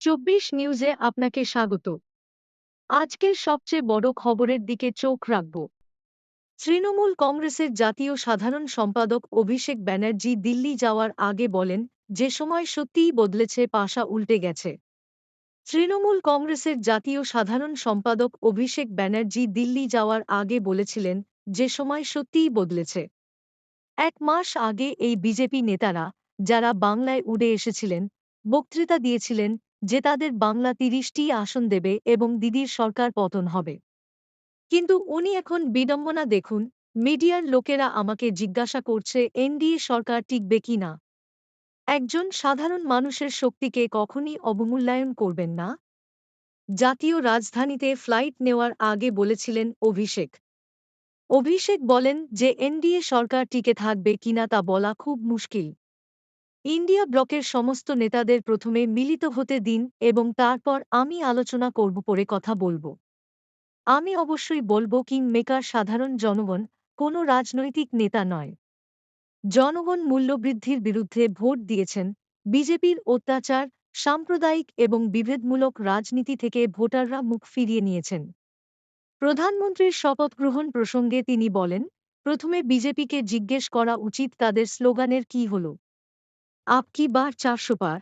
চব্বিশ নিউজে আপনাকে স্বাগত। আজকের সবচেয়ে বড় খবরের দিকে চোখ রাখব। তৃণমূল কংগ্রেসের জাতীয় সাধারণ সম্পাদক অভিষেক ব্যানার্জি দিল্লি যাওয়ার আগে বলেন, যে সময় সত্যিই বদলেছে, পাশা উল্টে গেছে। তৃণমূল কংগ্রেসের জাতীয় সাধারণ সম্পাদক অভিষেক ব্যানার্জি দিল্লি যাওয়ার আগে বলেছিলেন, যে সময় সত্যিই বদলেছে। এক মাস আগে এই বিজেপি নেতারা, যারা বাংলায় উড়ে এসেছিলেন, বক্তৃতা দিয়েছিলেন যে তাদের বাংলা তিরিশটি আসন দেবে এবং দিদির সরকার পতন হবে। কিন্তু উনি এখন বিডম্বনা দেখুন, মিডিয়ার লোকেরা আমাকে জিজ্ঞাসা করছে, এনডিএ সরকার টিকবে কি না? একজন সাধারণ মানুষের শক্তিকে কখনই অবমূল্যায়ন করবেন না? জাতীয় রাজধানীতে ফ্লাইট নেওয়ার আগে বলেছিলেন অভিষেক। অভিষেক বলেন যে এনডিএ সরকার টিকে থাকবে কিনা তা বলা খুব মুশকিল। ইন্ডিয়া ব্লকের সমস্ত নেতাদের প্রথমে মিলিত হতে দিন এবং তারপর আমি আলোচনা করব পরে কথা বলব। আমি অবশ্যই বলব কিং মেকার সাধারণ জনগণ কোনো রাজনৈতিক নেতা নয়। জনগণ মূল্যবৃদ্ধির বিরুদ্ধে ভোট দিয়েছেন, বিজেপির অত্যাচার, সাম্প্রদায়িক এবং বিভেদমূলক রাজনীতি থেকে ভোটাররা মুখ ফিরিয়ে নিয়েছেন। প্রধানমন্ত্রীর শপথ গ্রহণ প্রসঙ্গে তিনি বলেন, প্রথমে বিজেপিকে জিজ্ঞেস করা উচিত তাদের স্লোগানের কি হল। আপ কি বার চারশো পার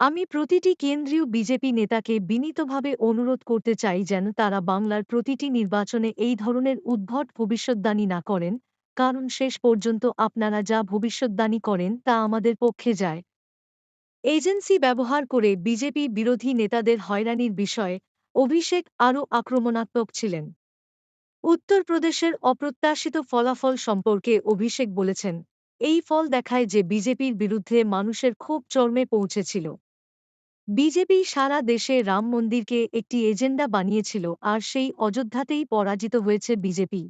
আমি প্রতিটি কেন্দ্রীয় বিজেপি নেতাকে বিনীতভাবে অনুরোধ করতে চাই যেন তারা বাংলার প্রতিটি নির্বাচনে এই ধরনের উদ্ভট ভবিষ্যদ্বাণী না করেন, কারণ শেষ পর্যন্ত আপনারা যা ভবিষ্যদ্বাণী করেন তা আমাদের পক্ষে যায়। এজেন্সি ব্যবহার করে বিজেপি বিরোধী নেতাদের হয়রানির বিষয়ে অভিষেক আরও আক্রমণাত্মক ছিলেন। উত্তরপ্রদেশের অপ্রত্যাশিত ফলাফল সম্পর্কে অভিষেক বলেছেন এই ফল দেখায় যে বিজেপির বিরুদ্ধে মানুষের খুব চর্মে পৌঁছেছিল। বিজেপি সারা দেশে রাম মন্দিরকে একটি এজেন্ডা বানিয়েছিল আর সেই অযোধ্যাতেই পরাজিত হয়েছে বিজেপি।